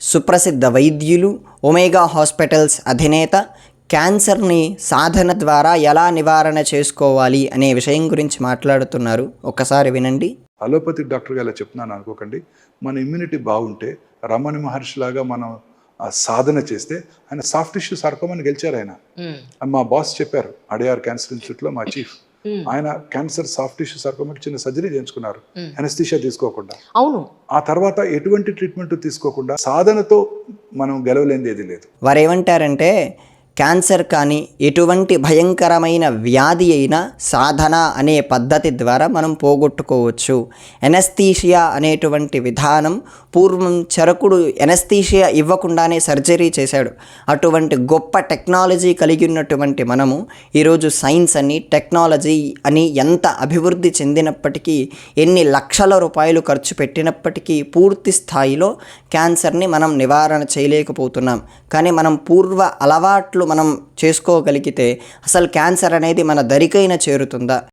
సుప్రసిద్ధ వైద్యులు omega hospitals అధినేత క్యాన్సర్ని సాధన ద్వారా ఎలా నివారణ చేసుకోవాలి అనే విషయం గురించి మాట్లాడుతున్నారు. ఒక్కసారి వినండి. అలోపతిక్ డాక్టర్గా ఇలా చెప్తున్నాను అనుకోకండి. మన ఇమ్యూనిటీ బాగుంటే రమణ మహర్షి లాగా మనం ఆ సాధన చేస్తే ఆయన సాఫ్ట్ టిష్యూ సర్కోమని గెలిచారు ఆయన. మా బాస్ చెప్పారు అడియార్ క్యాన్సర్ ఇన్స్టిట్యూట్లో మా చీఫ్. ఆయన క్యాన్సర్ సాఫ్ట్ టిష్యూ సర్కోమకి చిన్న సర్జరీ చేయించుకున్నారు. అనస్థిషియా తీసుకోకుండా. అవును. ఆ తర్వాత ఎటువంటి ట్రీట్మెంట్ తీసుకోకుండా సాధనతో మనం గెలవలేనిది ఏది లేదు. వారు ఏమంటారంటే క్యాన్సర్ కానీ ఎటువంటి భయంకరమైన వ్యాధి అయినా సాధన అనే పద్ధతి ద్వారా మనం పోగొట్టుకోవచ్చు. ఎనస్థీషియా అనేటువంటి విధానం పూర్వం చరకుడు ఎనస్థీషియా ఇవ్వకుండానే సర్జరీ చేశాడు. అటువంటి గొప్ప టెక్నాలజీ కలిగి ఉన్నటువంటి మనము ఈరోజు సైన్స్ అని టెక్నాలజీ అని ఎంత అభివృద్ధి చెందినప్పటికీ ఎన్ని లక్షల రూపాయలు ఖర్చు పెట్టినప్పటికీ పూర్తి స్థాయిలో క్యాన్సర్ని మనం నివారణ చేయలేకపోతున్నాం. కానీ మనం పూర్వ అలవాట్లు మనం చేసుకోగలిగితే అసలు క్యాన్సర్ అనేది మన దరికైన చేరుతుందా?